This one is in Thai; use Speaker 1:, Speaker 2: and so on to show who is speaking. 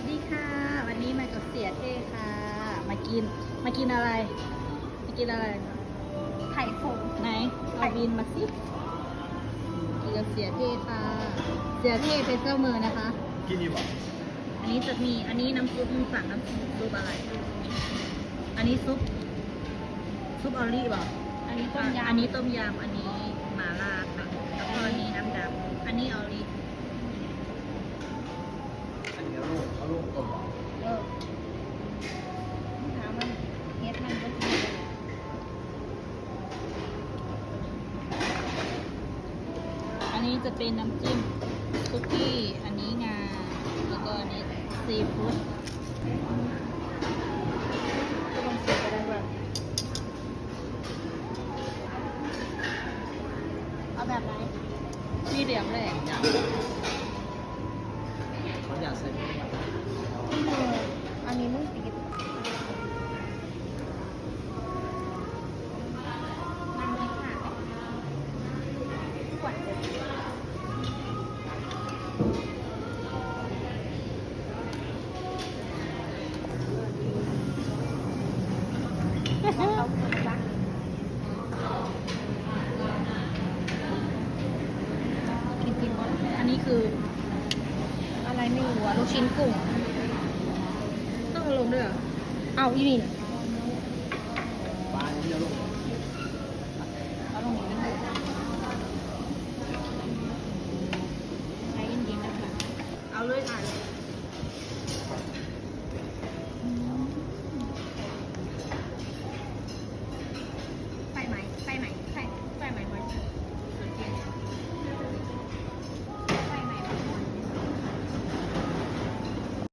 Speaker 1: วัสดีค่ะ วันนี้มากับเสียเท่ค่ะ มากิน มากินอะไร มากินอะไร
Speaker 2: ไข่ฟง
Speaker 1: ไหนเอาบินมาสิกินกับเสียเท่ค่ะ เสียเท่เป็นเจ้ามือนะคะ
Speaker 3: กินดีป่ะ
Speaker 1: อันนี้จะมี อันนี้น้ำซุปมึงสั่งน้ำซุปซุปอะไร อันนี้ซุป ซุปออรี่เปล่า
Speaker 2: อันนี้ต้มยำ
Speaker 1: อันนี้ต้มยำ อันนี้ นนี้จะเป็นน้ำจิ้มคุกกี้ อันนี้งา แล้วก็อันนี้ซีฟู้ด
Speaker 2: ก็ต้องเสียไปได้ด้วยเอาแบบไหน
Speaker 1: มีเหลี่ยมแรก
Speaker 3: อยากเขาอยากใส่ กิ
Speaker 2: นกิน
Speaker 1: ก่อนอันนี้คือ
Speaker 2: อะไรไม่รู้อะลูกชิ้นกุ้ง
Speaker 1: ต้องลงด้วยเหรอ
Speaker 2: เอาอีนี่
Speaker 3: เอาลงนี้ด้วย
Speaker 2: เอาเลยค่ะ